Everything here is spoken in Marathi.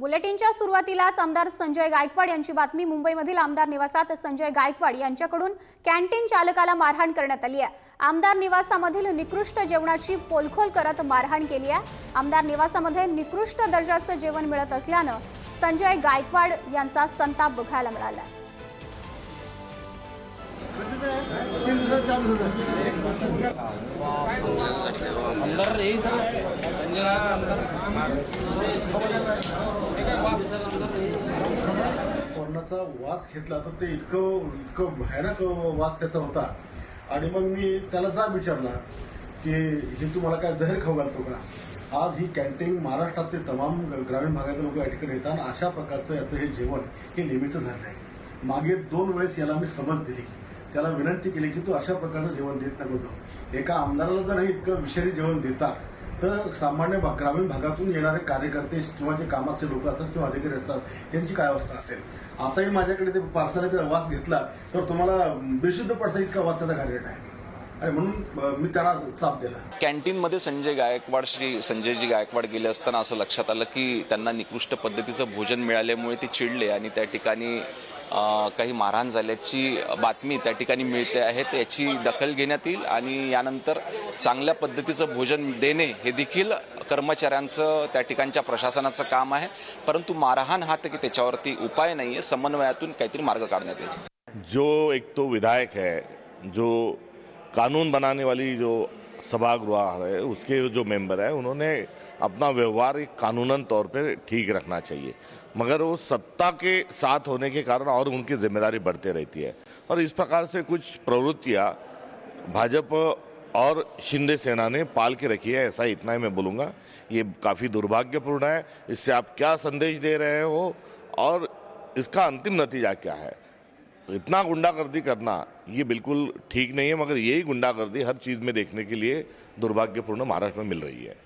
बुलेटिनच्या सुरुवातीलाच आमदार संजय गायकवाड यांची बातमी. मुंबईमधील आमदार निवासात संजय गायकवाड यांच्याकडून कॅन्टीन चालकाला मारहाण करण्यात आली आहे. आमदार निवासामधील निकृष्ट जेवणाची पोलखोल करत मारहाण केली आहे. आमदार निवासामध्ये निकृष्ट दर्जाचं जेवण मिळत असल्यानं संजय गायकवाड यांचा संताप बघायला मिळाला. संजय. कोरोनाचा वास घेतला तर ते इतकं इतकं भयानक वास त्याचा होता. आणि मग मी त्याला जाब विचारला की हे तुम्हाला काय जहर खाऊ घालतो का? आज ही कॅन्टीन महाराष्ट्रात ते तमाम ग्रामीण भागातील लोक या ठिकाणी येतात आणि अशा प्रकारचं याचं हे जेवण हे नेहमीचं झालं आहे मागे दोन वेळेस याला मी समज दिली. त्याला विनंती केली की तू अशा प्रकारचं जेवण देत नको जाऊ. एका आमदाराला जर हे इतकं विषारी जेवण देता तर सामान्य ग्रामीण भागातून येणारे कार्यकर्ते किंवा जे कामाचे लोक असतात किंवा अधिकारी असतात त्यांची काय अवस्था असेल? आताही माझ्याकडे ते पार्सलाचा वास घेतला तर तुम्हाला बेशुद्ध पडसा इतका वास त्याचा घालत आहे. आणि म्हणून मी त्याला चाप दिला. कॅन्टीनमध्ये संजय गायकवाड श्री संजयजी गायकवाड गेले असताना असं लक्षात आलं की त्यांना निकृष्ट पद्धतीचं भोजन मिळाल्यामुळे ते चिडले आणि त्या ठिकाणी काही मारहाण झाल्याची बातमी त्या ठिकाणी मिळते आहे याची दखल घेण्यात येईल आणि यानंतर चांगल्या पद्धतीचं भोजन देणे हे देखील कर्मचाऱ्यांचं त्या ठिकाणच्या प्रशासनाचं काम आहे. परंतु मारहाण हा तर की त्याच्यावरती उपाय नाही आहे समन्वयातून काहीतरी मार्ग काढण्यात येईल. जो एक तो विधायक है जो कानून बनाने वाली जो सभागृह है, उसके जो मेंबर है, उन्होंने अपना व्यवहार एक कानूनन तौर पर ठीक रखना चाहिए। मगर वो सत्ता के साथ होने के कारण और उनकी ज़िम्मेदारी बढ़ते रहती है। और इस प्रकार से कुछ प्रवृत्तियाँ भाजपा और शिंदे सेना ने पाल के रखी है, ऐसा इतना ही मैं बोलूँगा। ये काफ़ी दुर्भाग्यपूर्ण है। इससे आप क्या संदेश दे रहे हो? और इसका अंतिम नतीजा क्या है? इतना गुंडागर्दी करना ये बिल्कुल ठीक नहीं है मगर यही गुंडागर्दी हर चीज़ में देखने के लिए दुर्भाग्यपूर्ण महाराष्ट्र में मिल रही है।